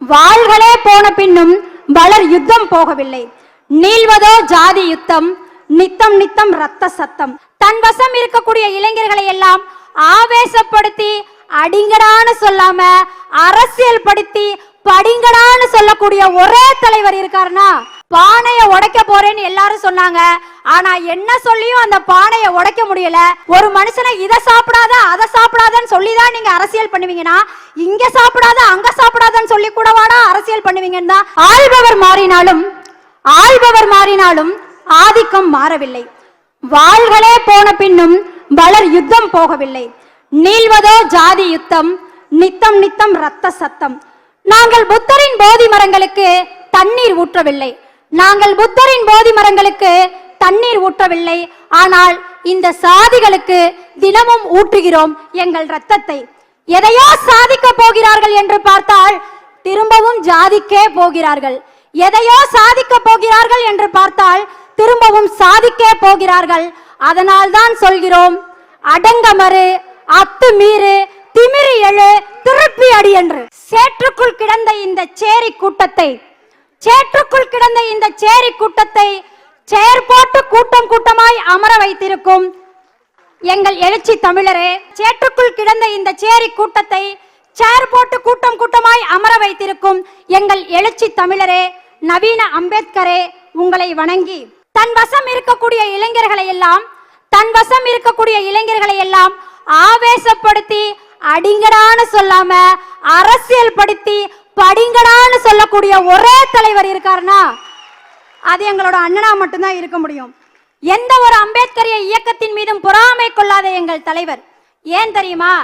வாள்களே போன பின்னும் வளர் யுத்தம் போகவில்லை. நீள்வதோ ஜாதி யுத்தம் நித்தம் நித்தம் ரத்த சத்தம். தன் வசம் இருக்கக்கூடிய இளைஞர்களை எல்லாம் ஆவேசப்படுத்தி அடிங்கடான்னு சொல்லாம அரசியல் படுத்தி படிங்கடான்னு சொல்லக்கூடிய ஒரே தலைவர் இருக்காருன்னா பானைய உடைக்க போறேன்னு எல்லாரும் சொன்னாங்க. ஆனா என்ன சொல்லியும் அந்த பானையை உடைக்க முடியல. ஒரு மனுஷனை இதை சாப்பிடாத அதை சாப்பிடாதன்னு சொல்லிதான் நீங்க அரசியல் பண்ணுவீங்கன்னா இங்க சாப்பிடாத அங்க சாப்பிடாதன்னு சொல்லி கூடவாடா அரசியல் பண்ணுவீங்கன்னு தான் ஆள்பவர் மாறினாலும் ஆள்பவர் மாறினாலும் ஆதிக்கம் மாறவில்லை. வாள்களே போன பின்னும் வளர் யுத்தம் போகவில்லை. நீள்வதோ ஜாதி யுத்தம் நித்தம் நித்தம் ரத்த சத்தம். நாங்கள் புத்தரின் போதி மரங்களுக்கு தண்ணீர் ஊற்றவில்லை. நாங்கள் புத்தரின் போதி மரங்களுக்கு தண்ணீர் ஊற்றவில்லை. ஆனால் இந்த சாதிகளுக்கு தினமும் ஊற்றுகிறோம் எங்கள் ரத்தத்தை எதையோ சாதிக்க போகிறார்கள் என்று பார்த்தால் திரும்பவும் ஜாதிக்கே போகிறார்கள். எதையோ சாதிக்க போகிறார்கள் என்று பார்த்தால் திரும்பவும் சாதிக்கே போகிறார்கள். அதனால் தான் சொல்கிறோம் அடங்கமறு அத்து மீறு திமிரி எழு திருப்பி அடி என்று. சேற்றுக்குள் கிடந்த இந்த சேரி கூட்டத்தை சேற்றுக்குள் கிடந்த இந்த சேரி கூட்டத்தை சேர் போட்டு கூட்டம் கூட்டமாய் அமர வைத்திருக்கும் எங்கள் எழுச்சி தமிழரே சேற்றுக்குள் கிடந்த இந்த சேரி கூட்டத்தை சேர் போட்டு கூட்டம் கூட்டமாய் அமர வைத்திருக்கும் எங்கள் எழுச்சி தமிழரே நவீன அம்பேத்கரே உங்களை வணங்கி. தன் வசம் இருக்கக்கூடிய இளைஞர்களை எல்லாம் தன் வசம் இருக்கக்கூடிய இளைஞர்களை எல்லாம் ஆவேசப்படுத்தி அடிங்கடான்னு சொல்லாம அரசியல் படுத்தி படிங்கடான்னு சொல்லக்கூடிய ஒரே தலைவர் இருக்காருன்னா அது எங்களோட அண்ணனா மட்டும்தான் இருக்க முடியும். எந்த ஒரு அம்பேத்கரிய இயக்கத்தின் மீதும் பொறாமை கொள்ளாத எங்கள் தலைவர். ஏன் தெரியுமா?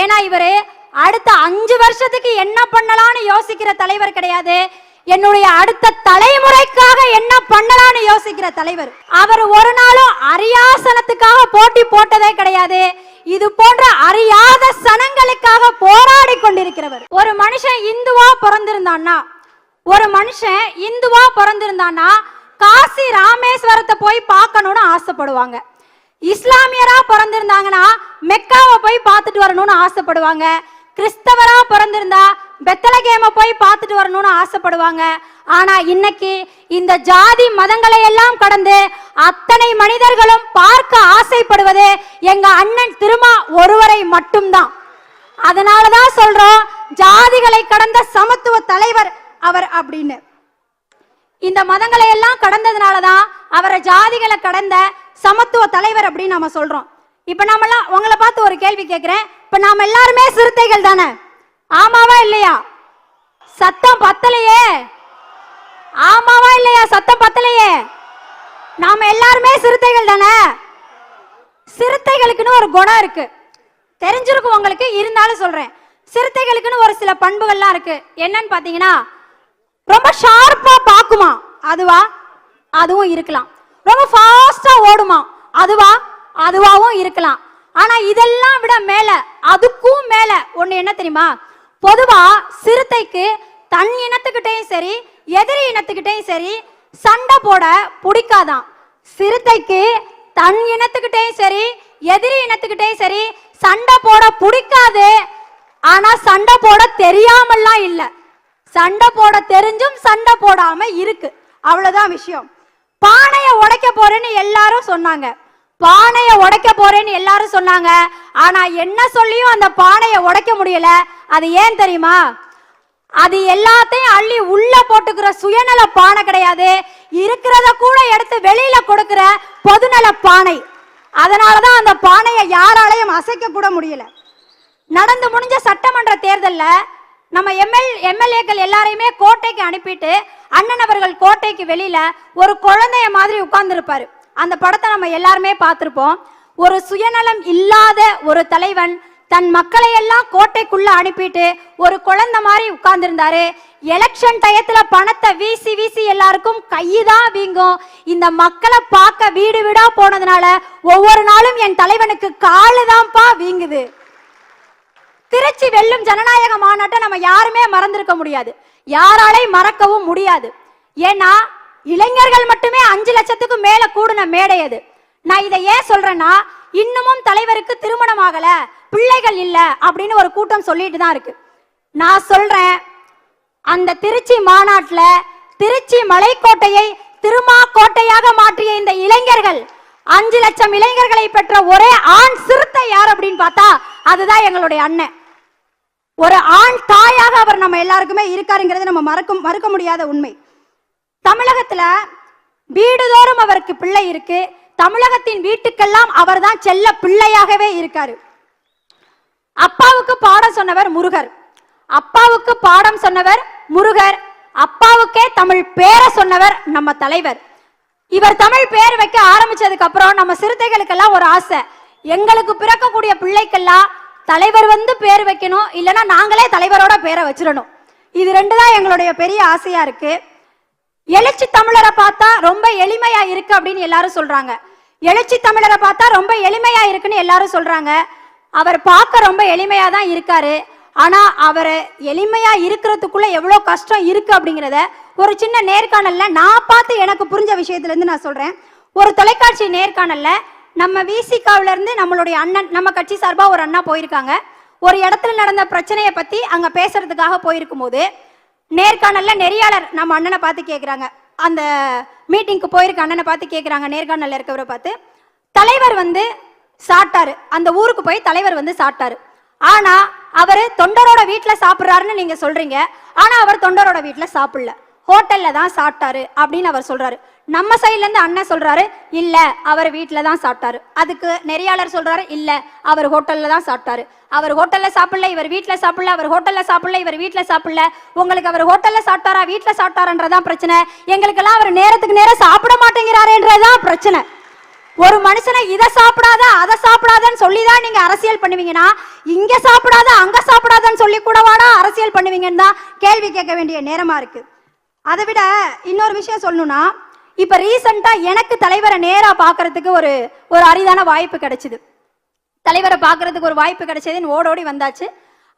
ஏன்னா இவரு அடுத்த அஞ்சு வருஷத்துக்கு என்ன பண்ணலாம்னு யோசிக்கிற தலைவர் கிடையாது. என்னுடைய அடுத்த தலைமுறைக்காக என்ன பண்ணலாம்னு யோசிக்கிற தலைவர். அவர் ஒரு நாளும் அரியாசனத்துக்காக போட்டி போட்டதே கிடையாது. இது போன்ற அறியாத சனங்களுக்காக போராடி கொண்டிருக்கிறவர். ஒரு மனுஷன் இந்துவா பிறந்திருந்தான்னா ஒரு மனுஷன் இந்துவா பிறந்திருந்தான்னா காசி ராமேஸ்வரத்தை போய் பார்க்கணும்னு ஆசைப்படுவாங்க. இஸ்லாமியரா பிறந்திருந்தாங்கன்னா மெக்காவை போய் பார்த்துட்டு வரணும்னு ஆசைப்படுவாங்க. கிறிஸ்தவரா பிறந்திருந்தா பெத்தலகேம போய் பார்த்துட்டு வரணும்னு ஆசைப்படுவாங்க. ஆனா இன்னைக்கு இந்த ஜாதி மதங்களை எல்லாம் கடந்து அத்தனை மனிதர்களும் பார்க்க ஆசைப்படுவது எங்க அண்ணன் திருமா ஒருவரை மட்டும்தான். அதனாலதான் சொல்றோம் ஜாதிகளை கடந்த சமத்துவ தலைவர் அவர் அப்படின்னு. இந்த மதங்களை எல்லாம் கடந்ததுனாலதான் அவரை ஜாதிகளை கடந்த சமத்துவ தலைவர் அப்படின்னு நம்ம சொல்றோம். இப்ப நாமெல்லாம் உங்களை பார்த்து ஒரு கேள்வி கேட்கிறேன். இப்ப நாம எல்லாருமே சிறுத்தைகள் தானே? ஆமாவா இல்லையா? சத்தம் பத்தலையே. ஆமாவா இல்லையா? சத்தம் பத்தலையே. நாம எல்லாருமே சிறுத்தைகள் தானே? சிறுத்தைகளுக்குன்னு ஒரு குணம் இருக்கு. தெரிஞ்சிருக்கும் உங்களுக்கு இருந்தாலும் சொல்றேன். சிறுத்தைகளுக்குன்னு ஒரு சில பண்புகள்லாம் இருக்கு. என்னன்னு பாத்தீங்கன்னா ரொம்ப ஷார்ப்பா பாக்குமா அதுவா? அதுவும் இருக்கலாம். ரொம்ப ஃபாஸ்டா ஓடுமா? அதுவா? அதுவாவும் இருக்கலாம். ஆனா இதெல்லாம் விட மேல அதுக்கும் மேல ஒண்ணு என்ன தெரியுமா? பொதுவா சிறுத்தைக்கு தன் இனத்துக்கிட்டையும் சரி எதிரி இனத்துக்கிட்டையும் சரி சண்டை போட பிடிக்காதான். சிறுத்தைக்கு தன் இனத்துக்கிட்டையும் சரி எதிரி இனத்துக்கிட்டையும் சரி சண்டை போட பிடிக்காது. ஆனா சண்டை போட தெரியாமல்லாம் இல்லை. சண்டை போட தெரிஞ்சும் சண்டை போடாம இருக்கு. அவ்வளவுதான் விஷயம். பானைய உடைக்க போறேன்னு எல்லாரும் சொன்னாங்க. பானைய உடைக்க போறேன்னு எல்லாரும் சொன்னாங்க. ஆனா என்ன சொல்லியும் அந்த பானைய உடைக்க முடியல. அது ஏன் தெரியுமா? அது எல்லாத்தையும் அள்ளி உள்ள போட்டுக்கிற சுயநல பானை கிடையாது. இருக்கிறத கூட எடுத்து வெளியில கொடுக்கிற பொதுநல பானை. அதனாலதான் அந்த பானையை யாராலையும் அசைக்க கூட முடியல. நடந்து முடிஞ்ச சட்டமன்ற தேர்தலில் நம்ம எம்எல் எம்எல்ஏக்கள் எல்லாரையுமே கோட்டைக்கு அனுப்பிட்டு அண்ணன் அவர்கள் கோட்டைக்கு வெளியில ஒரு குழந்தைய மாதிரி உட்கார்ந்துருப்பாரு. அந்த படத்தை நம்ம எல்லாருமே பார்த்துருப்போம். ஒரு சுயநலம் இல்லாத ஒரு தலைவன் தன் மக்களை எல்லாம் கோட்டைக்குள்ள அனுப்பிட்டு ஒரு குழந்தை மாதிரி உட்கார்ந்துருந்தாரு. எலெக்ஷன் டயத்துல பணத்தை வீசி வீசி எல்லாருக்கும் கைதான் வீங்கும். இந்த மக்களை பார்க்க வீடு வீடா போனதுனால ஒவ்வொரு நாளும் என் தலைவனுக்கு காலுதான்ப்பா வீங்குது. திருச்சி வெல்லும் ஜனநாயக மாநாட்டை நம்ம யாருமே மறந்திருக்க முடியாது. யாராலையும் மறக்கவும் முடியாது. ஏன்னா இளைஞர்கள் மட்டுமே அஞ்சு லட்சத்துக்கு மேல கூடின மேடை அது. நான் இதை ஏன் சொல்றேன்னா இன்னமும் தலைவருக்கு திருமணம் ஆகல பிள்ளைகள் இல்ல அப்படின்னு ஒரு கூட்டம் சொல்லிட்டு தான் இருக்கு. நான் சொல்றேன் அந்த திருச்சி மாநாட்டுல திருச்சி மலைக்கோட்டையை திருமா கோட்டையாக மாற்றிய இந்த இளைஞர்கள் அஞ்சு லட்சம் இளைஞர்களை பெற்ற ஒரே ஆண் சிறுத்தை யார் அப்படின்னு பார்த்தா அதுதான் எங்களுடைய அண்ணன். ஒரு ஆண் தாயாக அவர் நம்ம எல்லாருக்குமே இருக்காருங்கிறது நம்ம மறக்க மறுக்க முடியாத உண்மை. தமிழகத்துல வீடுதோறும் அவருக்கு பிள்ளை இருக்கு. தமிழகத்தின் வீட்டுக்கெல்லாம் அவர் தான் செல்ல பிள்ளையாகவே இருக்காரு. அப்பாவுக்கு பாடம் சொன்னவர் முருகர். அப்பாவுக்கு பாடம் சொன்னவர் முருகர். அப்பாவுக்கே தமிழ் பேரை சொன்னவர் நம்ம தலைவர். இவர் தமிழ் பேர் வைக்க ஆரம்பிச்சதுக்கு அப்புறம் நம்ம சிறுத்தைகளுக்கெல்லாம் ஒரு ஆசை. எங்களுக்கு பிறக்கக்கூடிய பிள்ளைக்கெல்லாம் தலைவர் வந்து பேர் வைக்கணும் இல்லைன்னா நாங்களே தலைவரோட பேரை வச்சிடணும். இது ரெண்டு தான் எங்களுடைய பெரிய ஆசையா இருக்கு. எழுச்சி தமிழரை பார்த்தா ரொம்ப எளிமையா இருக்கு அப்படின்னு எல்லாரும் சொல்றாங்க. எழுச்சி தமிழரை பார்த்தா ரொம்ப எளிமையா இருக்குன்னு எல்லாரும் சொல்றாங்க. அவர் பார்க்க ரொம்ப எளிமையா தான் இருக்காரு. ஆனா அவர் எளிமையா இருக்கிறதுக்குள்ள எவ்வளோ கஷ்டம் இருக்கு அப்படிங்கிறத ஒரு சின்ன நேர்காணல்ல நான் பார்த்து எனக்கு புரிஞ்ச விஷயத்துல இருந்து நான் சொல்றேன். ஒரு தொலைக்காட்சி நேர்காணல்ல நம்ம விசிகாவில இருந்து நம்மளுடைய அண்ணன் நம்ம கட்சி சார்பா ஒரு அண்ணா போயிருக்காங்க. ஒரு இடத்துல நடந்த பிரச்சனையை பத்தி அங்க பேசுறதுக்காக போயிருக்கும் போது நேர்காணல்ல நெறியாளர் நம்ம அண்ணனை பார்த்து கேட்குறாங்க அந்த மீட்டிங்க்கு போயிருக்க அண்ணனை பார்த்து கேட்குறாங்க நேர்காணல்ல இருக்கவரை பார்த்து. தலைவர் வந்து சாப்பிட்டாரு. அந்த ஊருக்கு போய் தலைவர் வந்து சாப்பிட்டாரு. ஆனா அவரு தொண்டரோட வீட்டில் சாப்பிடுறாருன்னு நீங்க சொல்றீங்க. ஆனா அவர் தொண்டரோட வீட்டில் சாப்பிடல. ஹோட்டல்ல தான் சாப்பிட்டாரு அப்படின்னு அவர் சொல்றாரு. நம்ம சைட்லேருந்து அண்ணன் சொல்கிறாரு இல்லை அவர் வீட்டில் தான் சாப்பிட்டாரு. அதுக்கு நெறியாளர் சொல்கிறாரு இல்லை அவர் ஹோட்டலில் தான் சாப்பிட்டாரு. அவர் ஹோட்டலில் சாப்பிடல இவர் வீட்டில் சாப்பிடல அவர் ஹோட்டலில் சாப்பிடல இவர் வீட்டில் சாப்பிடல. உங்களுக்கு அவர் ஹோட்டலில் சாப்பிட்டாரா வீட்டில் சாப்பிட்டாரன்றதான் பிரச்சனை. எங்களுக்கெல்லாம் அவர் நேரத்துக்கு நேரம் சாப்பிட மாட்டேங்கிறாருன்றதான் பிரச்சனை. ஒரு மனுஷனை இதை சாப்பிடாத அதை சாப்பிடாதன்னு சொல்லி தான் நீங்கள் அரசியல் பண்ணுவீங்கன்னா இங்கே சாப்பிடாத அங்கே சாப்பிடாதன்னு சொல்லி கூடவாடா அரசியல் பண்ணுவீங்கன்னு தான் கேள்வி கேட்க வேண்டிய நேரமாக இருக்குது அதை விட இன்னொரு விஷயம் சொல்லணும்னா இப்ப ரீசெண்டா எனக்கு தலைவரை நேரா பார்க்கறதுக்கு ஒரு ஒரு அரிதான வாய்ப்பு கிடைச்சது. தலைவரை பாக்குறதுக்கு ஒரு வாய்ப்பு கிடைச்சதுன்னு ஓடோடி வந்தாச்சு.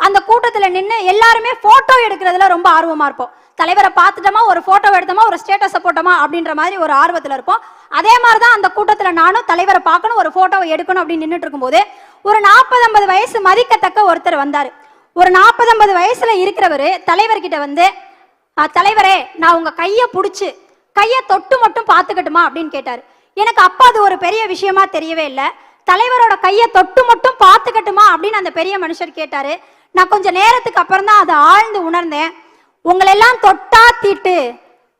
அந்த கூட்டத்துல நின்று எல்லாருமே போட்டோ எடுக்கிறதுல ரொம்ப ஆர்வமா இருப்போம். தலைவரை பார்த்துட்டோமா ஒரு போட்டோ எடுத்தோமா ஒரு ஸ்டேட்டஸை போட்டோமா அப்படின்ற மாதிரி ஒரு ஆர்வத்துல இருப்போம். அதே மாதிரி தான் அந்த கூட்டத்துல நானும் தலைவரை பார்க்கணும் ஒரு போட்டோவை எடுக்கணும் அப்படின்னு நின்றுட்டு இருக்கும்போது ஒரு நாற்பது ஐம்பது வயசு மதிக்கத்தக்க ஒருத்தர் வந்தாரு. ஒரு நாற்பது ஐம்பது வயசுல இருக்கிறவர் தலைவர்கிட்ட வந்து "ஆ, தலைவரே நான் உங்க கையை பிடிச்சி கையை தொட்டு மட்டும் பார்த்துக்கட்டுமா அப்படின்னு கேட்டார். எனக்கு அப்போ அது ஒரு பெரிய விஷயமா தெரியவே இல்லை. தலைவரோட கையை தொட்டு மட்டும் பார்த்துக்கட்டுமா அப்படின்னு அந்த பெரிய மனுஷர் கேட்டாரு. நான் கொஞ்சம் நேரத்துக்கு அப்புறம் தான் அதை ஆழ்ந்து உணர்ந்தேன். உங்களெல்லாம் தொட்டா தீட்டு.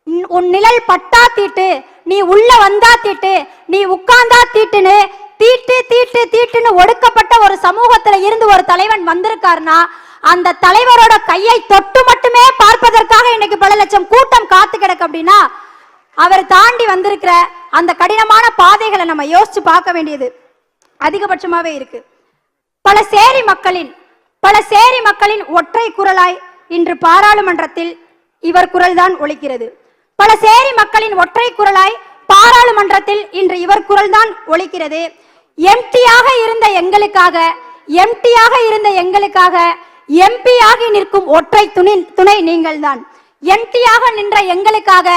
உன்- உன் நிழல் பட்டா தீட்டு. நீ உள்ள வந்தா தீட்டு. நீ உட்கார்ந்தா தீட்டுன்னு தீட்டு தீட்டு தீட்டுன்னு ஒடுக்கப்பட்ட ஒரு சமூகத்துல இருந்து ஒரு தலைவன் வந்திருக்காருன்னா அந்த தலைவரோட கையை தொட்டு மட்டுமே பார்ப்பதற்காக இன்னைக்கு பல லட்சம் கூட்டம் காத்து கிடக்கு அப்படின்னா அவர் தாண்டி வந்திருக்கிற அந்த கடினமான பாதைகளை நம்ம யோசிச்சு பார்க்க வேண்டியது அதிகபட்சமாவே இருக்கு. பல சேரி மக்களின் பல சேரி மக்களின் ஒற்றை குரலாய் இன்று பாராளுமன்றத்தில் இவர் குரல்தான் ஒழிக்கிறது பல சேரி மக்களின் ஒற்றை குரலாய் பாராளுமன்றத்தில் இன்று இவர் குரல்தான் ஒழிக்கிறது எம்டியாக இருந்த எங்களுக்காக எம்டியாக இருந்த எங்களுக்காக எம்பியாகி நிற்கும் ஒற்றை துணை துணை நீங்கள்தான். எம்டியாக நின்ற எங்களுக்காக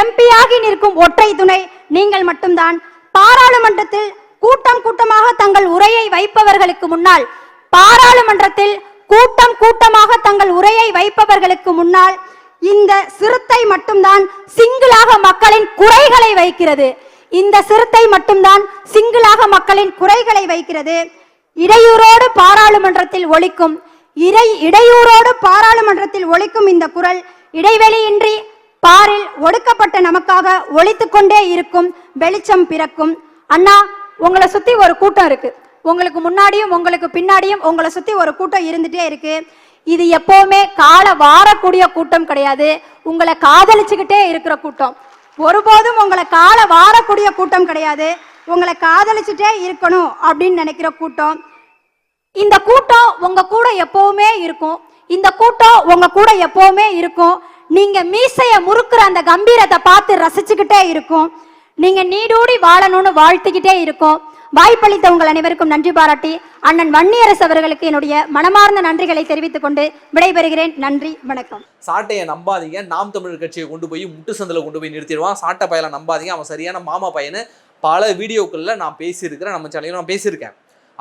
எம்பியாகி நிற்கும் ஒற்றை துணை நீங்கள் மட்டும்தான். பாராளுமன்றத்தில் கூட்டம் கூட்டமாக தங்கள் உரையை வைப்பவர்களுக்கு முன்னால் பாராளுமன்றத்தில் கூட்டம் கூட்டமாக தங்கள் உரையை வைப்பவர்களுக்கு முன்னால் இந்த சிறுத்தை மட்டும்தான் சிங்கிளாக மக்களின் குறைகளை வைக்கிறது. இந்த சிறுத்தை மட்டும்தான் சிங்கிளாக மக்களின் குறைகளை வைக்கிறது. இடையூறோடு பாராளுமன்றத்தில் ஒலிக்கும் இறை இடையூறோடு பாராளுமன்றத்தில் ஒலிக்கும் இந்த குரல் இடைவெளியின்றி பாரில் ஒடுக்கப்பட்ட நமக்காக ஒழித்து கொண்டே இருக்கும் வெளிச்சம் பிறக்கும். அண்ணா உங்களை சுத்தி ஒரு கூட்டம் இருக்கு. உங்களுக்கு முன்னாடியும் உங்களுக்கு பின்னாடியும் உங்களை சுத்தி ஒரு கூட்டம் இருந்துட்டே இருக்கு. இது எப்பவுமே கால வாரக்கூடிய கூட்டம் கிடையாது. உங்களை காதலிச்சுக்கிட்டே இருக்கிற கூட்டம். ஒருபோதும் உங்களை கால வாரக்கூடிய கூட்டம் கிடையாது. உங்களை காதலிச்சுட்டே இருக்கணும் அப்படின்னு நினைக்கிற கூட்டம். இந்த கூட்டம் உங்க கூட எப்பவுமே இருக்கும். இந்த கூட்டம் உங்க கூட எப்பவுமே இருக்கும். நீங்க மீசைய முறுக்குற அந்த கம்பீரத்தை பார்த்து ரசிச்சுக்கிட்டே இருக்கும். நீங்க நீடூடி வாழணும்னு வாழ்த்துக்கிட்டே இருக்கும். வாய்ப்பளித்த உங்கள் அனைவருக்கும் நன்றி பாராட்டி அண்ணன் வன்னியரசு அவர்களுக்கு என்னுடைய மனமார்ந்த நன்றிகளை தெரிவித்துக் கொண்டு விடைபெறுகிறேன். நன்றி வணக்கம். சாட்டையை நம்பாதீங்க. நாம் தமிழர் கட்சியை கொண்டு போய் முட்டு சந்தில் கொண்டு போய் நிறுத்திடுவான். சாட்டை பயலை நம்பாதீங்க. அவன் சரியான மாமா பையனு பல வீடியோக்களில் நான் பேசியிருக்கிறேன். நம்ம சேனலையும் நான் பேசியிருக்கேன்.